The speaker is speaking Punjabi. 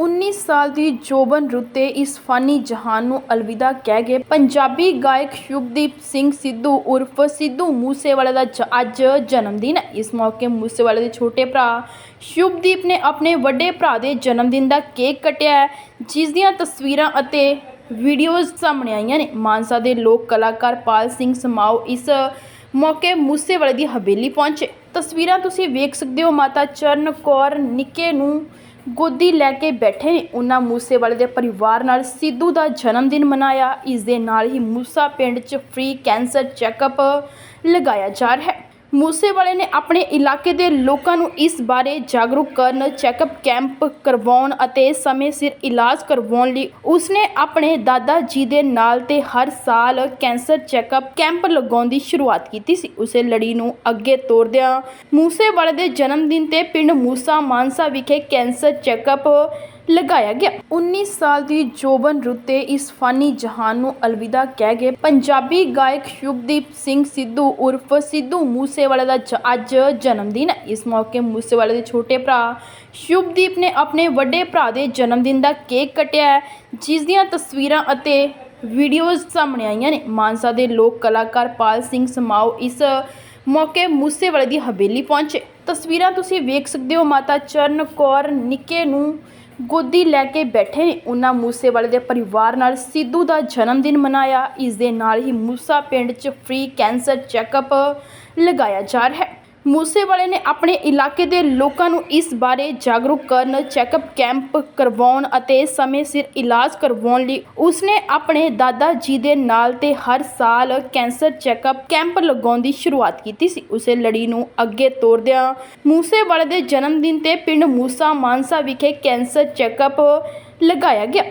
19 ਸਾਲ ਦੀ ਜੋਬਨ ਰੁੱਤੇ ਇਸ ਫਾਨੀ ਜਹਾਨ ਨੂੰ ਅਲਵਿਦਾ ਕਹਿ ਗਏ। ਪੰਜਾਬੀ ਗਾਇਕ ਸ਼ੁਭਦੀਪ ਸਿੰਘ ਸਿੱਧੂ ਉਰਫ ਸਿੱਧੂ ਮੂਸੇਵਾਲੇ ਦਾ ਜ- ਅੱਜ ਜਨਮ ਦਿਨ ਹੈ। ਇਸ ਮੌਕੇ ਮੂਸੇਵਾਲੇ ਦੇ ਛੋਟੇ ਭਰਾ ਸ਼ੁਭਦੀਪ ਨੇ ਆਪਣੇ ਵੱਡੇ ਭਰਾ ਦੇ ਜਨਮ ਦਿਨ ਦਾ ਕੇਕ ਕੱਟਿਆ ਹੈ, ਜਿਸ ਦੀਆਂ ਤਸਵੀਰਾਂ ਅਤੇ ਵੀਡੀਓਜ਼ ਸਾਹਮਣੇ ਆਈਆਂ ਨੇ। ਮਾਨਸਾ ਦੇ ਲੋਕ ਕਲਾਕਾਰ ਪਾਲ ਸਿੰਘ ਸਮਾਓ ਇਸ ਮੌਕੇ ਮੂਸੇਵਾਲੇ ਦੀ ਹਵੇਲੀ ਪਹੁੰਚੇ। ਤਸਵੀਰਾਂ ਤੁਸੀਂ ਵੇਖ ਸਕਦੇ ਹੋ। ਮਾਤਾ ਚਰਨ ਕੌਰ ਨਿੱਕੇ ਨੂੰ ਗੋਦੀ ਲੈ ਕੇ ਬੈਠੇ ਨੇ। ਉਹਨਾਂ ਮੂਸੇਵਾਲੇ ਦੇ ਪਰਿਵਾਰ ਨਾਲ ਸਿੱਧੂ ਦਾ ਜਨਮ ਦਿਨ ਮਨਾਇਆ। ਇਸ ਦੇ ਨਾਲ ਹੀ ਮੂਸਾ ਪਿੰਡ 'ਚ ਫ੍ਰੀ ਕੈਂਸਰ ਚੈੱਕਅਪ ਲਗਾਇਆ ਜਾ ਰਿਹਾ ਹੈ। ਮੂਸੇਵਾਲੇ ਨੇ ਆਪਣੇ ਇਲਾਕੇ ਦੇ ਲੋਕਾਂ ਨੂੰ ਇਸ ਬਾਰੇ ਜਾਗਰੂਕ ਕਰਨ, ਚੈੱਕਅਪ ਕੈਂਪ ਕਰਵਾਉਣ ਅਤੇ ਸਮੇਂ ਸਿਰ ਇਲਾਜ ਕਰਵਾਉਣ ਲਈ ਉਸਨੇ ਆਪਣੇ ਦਾਦਾ ਜੀ ਦੇ ਨਾਲ ਤੇ ਹਰ ਸਾਲ ਕੈਂਸਰ ਚੈੱਕਅਪ ਕੈਂਪ ਲਗਾਉਣ ਦੀ ਸ਼ੁਰੂਆਤ ਕੀਤੀ ਸੀ। ਉਸੇ ਲੜੀ ਨੂੰ ਅੱਗੇ ਤੋਰਦਿਆਂ ਮੂਸੇਵਾਲੇ ਦੇ ਜਨਮ ਦਿਨ ਤੇ ਪਿੰਡ ਮੂਸਾ ਮਾਨਸਾ ਵਿਖੇ ਕੈਂਸਰ ਚੈੱਕਅਪ ਲਗਾਇਆ ਗਿਆ। 19 ਸਾਲ ਦੀ ਜੋਬਨ ਰੁੱਤੇ ਇਸ ਫਾਨੀ ਜਹਾਨ ਨੂੰ ਅਲਵਿਦਾ ਕਹਿ ਗਏ। ਪੰਜਾਬੀ ਗਾਇਕ ਸ਼ੁਭਦੀਪ ਸਿੰਘ ਸਿੱਧੂ ਉਰਫ ਸਿੱਧੂ ਮੂਸੇਵਾਲੇ ਦਾ ਅੱਜ ਜਨਮ ਦਿਨ ਹੈ। ਇਸ ਮੌਕੇ ਮੂਸੇਵਾਲੇ ਦੇ ਛੋਟੇ ਭਰਾ ਸ਼ੁਭਦੀਪ ਨੇ ਆਪਣੇ ਵੱਡੇ ਭਰਾ ਦੇ ਜਨਮ ਦਿਨ ਦਾ ਕੇਕ ਕੱਟਿਆ ਜਿਸ ਦੀਆਂ ਤਸਵੀਰਾਂ ਅਤੇ ਵੀਡੀਓਜ਼ ਸਾਹਮਣੇ ਆਈਆਂ ਨੇ। ਮਾਨਸਾ ਦੇ ਲੋਕ ਕਲਾਕਾਰ ਪਾਲ ਸਿੰਘ ਸਮਾਓ ਇਸ ਮੌਕੇ ਮੂਸੇਵਾਲੇ ਦੀ ਹਵੇਲੀ ਪਹੁੰਚੇ। ਤਸਵੀਰਾਂ ਤੁਸੀਂ ਵੇਖ ਸਕਦੇ ਹੋ। ਮਾਤਾ ਚਰਨ ਕੌਰ ਨਿੱਕੇ ਨੂੰ ਗੋਦੀ ਲੈ ਕੇ ਬੈਠੇ ਨੇ। ਉਹਨਾਂ ਮੂਸੇਵਾਲੇ ਦੇ ਪਰਿਵਾਰ ਨਾਲ ਸਿੱਧੂ ਦਾ ਜਨਮ ਦਿਨ ਮਨਾਇਆ। ਇਸ ਦੇ ਨਾਲ ਹੀ ਮੂਸਾ ਪਿੰਡ 'ਚ ਫ੍ਰੀ ਕੈਂਸਰ ਚੈੱਕਅਪ ਲਗਾਇਆ ਜਾ ਰਿਹਾ ਹੈ। ਮੂਸੇਵਾਲੇ ਨੇ ਆਪਣੇ ਇਲਾਕੇ ਦੇ ਲੋਕਾਂ ਨੂੰ ਇਸ ਬਾਰੇ ਜਾਗਰੂਕ ਕਰਨ, ਚੈੱਕਅਪ ਕੈਂਪ ਕਰਵਾਉਣ ਅਤੇ ਸਮੇਂ ਸਿਰ ਇਲਾਜ ਕਰਵਾਉਣ ਲਈ ਉਸਨੇ ਆਪਣੇ ਦਾਦਾ ਜੀ ਦੇ ਨਾਲ ਤੇ ਹਰ ਸਾਲ ਕੈਂਸਰ ਚੈੱਕਅਪ ਕੈਂਪ ਲਗਾਉਣ ਦੀ ਸ਼ੁਰੂਆਤ ਕੀਤੀ ਸੀ। ਉਸੇ ਲੜੀ ਨੂੰ ਅੱਗੇ ਤੋਰਦਿਆਂ ਮੂਸੇਵਾਲੇ ਦੇ ਜਨਮ ਦਿਨ ਤੇ ਪਿੰਡ ਮੂਸਾ ਮਾਨਸਾ ਵਿਖੇ ਕੈਂਸਰ ਚੈੱਕਅਪ ਲਗਾਇਆ ਗਿਆ।